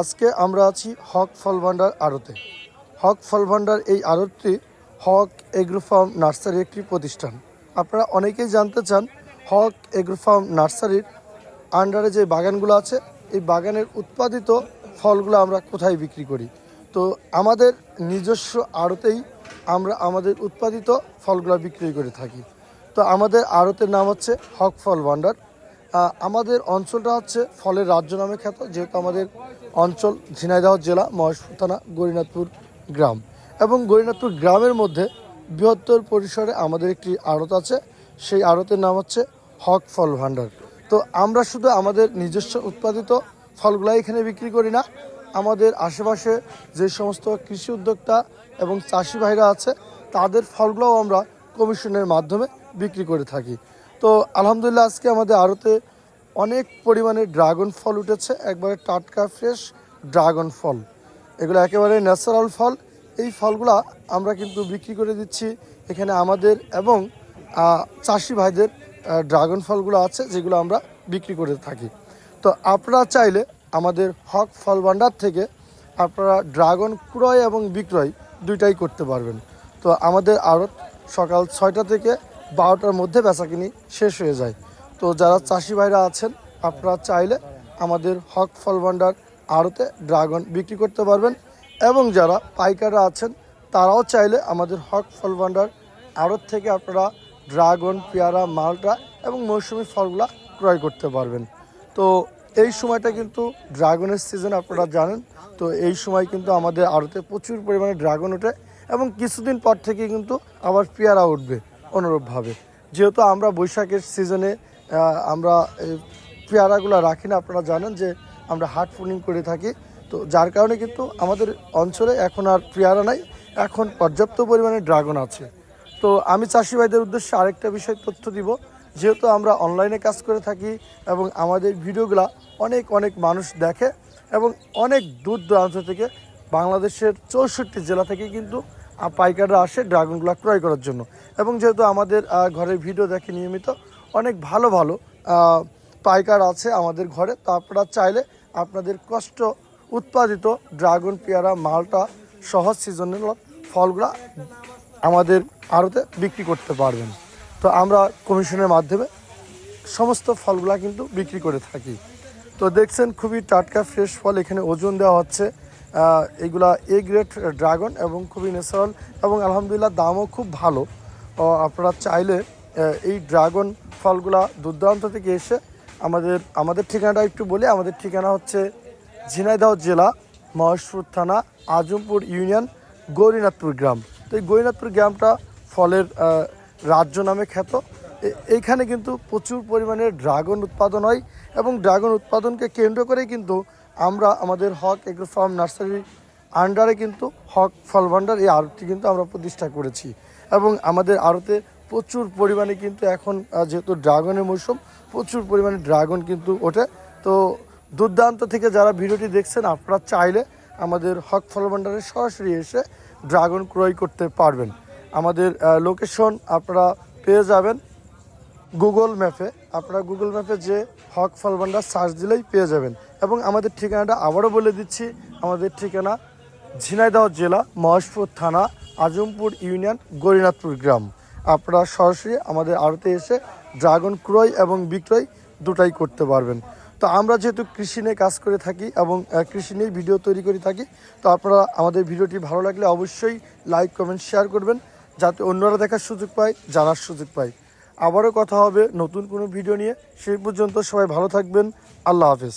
আজকে আমরা আছি হক ফল ভান্ডার আড়তে। হক ফল ভান্ডার এই আড়তটি হক এগ্রো ফার্ম নার্সারি একটি প্রতিষ্ঠান। আপনারা অনেকেই জানতে চান, হক এগ্রো ফার্ম নার্সারির আন্ডারে যে বাগানগুলো আছে, এই বাগানের উৎপাদিত ফলগুলো আমরা কোথায় বিক্রি করি? তো আমাদের নিজস্ব আড়তেই আমরা আমাদের উৎপাদিত ফলগুলো বিক্রি করে থাকি। তো আমাদের আড়তের নাম হচ্ছে হক ফল ভান্ডার আমাদের অঞ্চলটা হচ্ছে ফলের রাজ্য নামে খ্যাত, যেহেতু আমাদের অঞ্চল ঝিনাইদহ জেলা, মহেশপুর থানা গরিনাথপুর গ্রাম। এবং গরিনাথপুর গ্রামের মধ্যে বৃহত্তর পরিসরে আমাদের একটি আড়ত আছে, সেই আড়তের নাম হচ্ছে হক ফল ভাণ্ডার। তো আমরা শুধু আমাদের নিজস্ব উৎপাদিত ফলগুলো এখানে বিক্রি করি না, আমাদের আশেপাশে যে সমস্ত কৃষি উদ্যোক্তা এবং চাষি ভাইরা আছে, তাদের ফলগুলোও আমরা কমিশনের মাধ্যমে বিক্রি করে থাকি। তো আলহামদুলিল্লাহ আজকে আমাদের আড়তে অনেক পরিমাণে ড্রাগন ফল উঠেছে। একবারে টাটকা, ফ্রেশ ড্রাগন ফল। এগুলো একেবারে ন্যাচারাল ফল। এই ফলগুলা আমরা কিন্তু বিক্রি করে দিচ্ছি এখানে আমাদের এবং চাষি ভাইদের ড্রাগন ফলগুলো আছে যেগুলো আমরা বিক্রি করে থাকি। তো আপনারা চাইলে আমাদের হক ফল ভাণ্ডার থেকে আপনারা ড্রাগন ক্রয় এবং বিক্রয় দুইটাই করতে পারবেন। তো আমাদের আড়ত সকাল ছয়টা থেকে বারোটার মধ্যে বেচাকিনি শেষ হয়ে যায়। তো যারা চাষি ভাইরা আছেন, আপনারা চাইলে আমাদের হক ফল ভাণ্ডার আড়তে ড্রাগন বিক্রি করতে পারবেন এবং যারা পাইকাররা আছেন, তারাও চাইলে আমাদের হক ফল ভাণ্ডার আড়ত থেকে আপনারা ড্রাগন, পেয়ারা, মালটা এবং মৌসুমি ফলগুলা ক্রয় করতে পারবেন। তো এই সময়টা কিন্তু ড্রাগনের সিজন, আপনারা জানেন। তো এই সময় কিন্তু আমাদের আড়তে প্রচুর পরিমাণে ড্রাগন ওঠে এবং কিছুদিন পর থেকে কিন্তু আবার পেয়ারা উঠবে। অনুরূপভাবে। যেহেতু আমরা বৈশাখের সিজনে আমরা পেয়ারাগুলো রাখি না, আপনারা জানেন যে আমরা হাট ফুনিং করে থাকি। তো যার কারণে কিন্তু আমাদের অঞ্চলে এখন আর পেয়ারা নাই, এখন পর্যাপ্ত পরিমাণে ড্রাগন আছে। তো আমি চাষি ভাইদের উদ্দেশ্যে আরেকটা বিষয় তথ্য দিব। যেহেতু আমরা অনলাইনে কাজ করে থাকি এবং আমাদের ভিডিওগুলা অনেক অনেক মানুষ দেখে এবং অনেক দূর দূরান্ত থেকে, বাংলাদেশের চৌষট্টি জেলা থেকে কিন্তু পাইকাররা আসে ড্রাগনগুলো ক্রয় করার জন্য। এবং যেহেতু আমাদের ঘরের ভিডিও দেখে নিয়মিত, অনেক ভালো ভালো পাইকার আছে আমাদের ঘরে, তো আপনারা চাইলে আপনাদের কষ্ট উৎপাদিত ড্রাগন পেয়ারা, মালটা সহজ সিজনের ফলগুলা আমাদের আড়তে বিক্রি করতে পারবেন। তো আমরা কমিশনের মাধ্যমে সমস্ত ফলগুলা কিন্তু বিক্রি করে থাকি। তো দেখছেন খুবই টাটকা, ফ্রেশ ফল, এখানে ওজন দেওয়া হচ্ছে এগুলা এ গ্রেড ড্রাগন এবং খুবই ন্যাচারাল এবং আলহামদুলিল্লাহ দামও খুব ভালো। আপনারা চাইলে এই ড্রাগন ফলগুলা দুর্দান্ত থেকে এসে আমাদের আমাদের ঠিকানাটা একটু বলি। আমাদের ঠিকানা হচ্ছে ঝিনাইদহ জেলা, মহেশপুর থানা, আজমপুর ইউনিয়ন, গৌরীনাথপুর গ্রাম। তো এই গৌরীনাথপুর গ্রামটা ফলের রাজ্য নামে খ্যাত। এইখানে কিন্তু প্রচুর পরিমাণে ড্রাগন উৎপাদন হয় এবং ড্রাগন উৎপাদনকে কেন্দ্র করেই কিন্তু আমরা আমাদের হক এগ্রো ফার্ম নার্সারির আন্ডারে কিন্তু হক ফল ভাণ্ডার এই আড়তটি কিন্তু আমরা প্রতিষ্ঠা করেছি। এবং আমাদের আড়তে প্রচুর পরিমাণে কিন্তু এখন যেহেতু ড্রাগনের মৌসুম, প্রচুর পরিমাণে ড্রাগন কিন্তু ওঠে। তো দুর্দান্ত থেকে যারা ভিডিওটি দেখছেন, আপনারা চাইলে আমাদের হক ফল ভাণ্ডারে সরাসরি এসে ড্রাগন ক্রয় করতে পারবেন। আমাদের লোকেশন আপনারা পেয়ে যাবেন। গুগল ম্যাপে আপনারা গুগল ম্যাপে যে হক ফল ভাণ্ডার সার্চ দিলেই পেয়ে যাবেন। এবং আমাদের ঠিকানাটা আবারও বলে দিচ্ছি, আমাদের ঠিকানা ঝিনাইদহ জেলা, মহেশপুর থানা, আজমপুর ইউনিয়ন গরিনাথপুর গ্রাম। আপনারা সরাসরি আমাদের আড়তে এসে ড্রাগন ক্রয় এবং বিক্রয় দুটাই করতে পারবেন। তো আমরা যেহেতু কৃষি নিয়ে কাজ করে থাকি এবং কৃষি নিয়ে ভিডিও তৈরি করে থাকি, তো আপনারা আমাদের ভিডিওটি ভালো লাগলে অবশ্যই লাইক, কমেন্ট শেয়ার করবেন, যাতে অন্যরা দেখার সুযোগ পায়, জানার সুযোগ পায়। আবারও কথা হবে নতুন কোনো ভিডিও নিয়ে। সেই পর্যন্ত সবাই ভালো থাকবেন। আল্লাহ হাফেজ।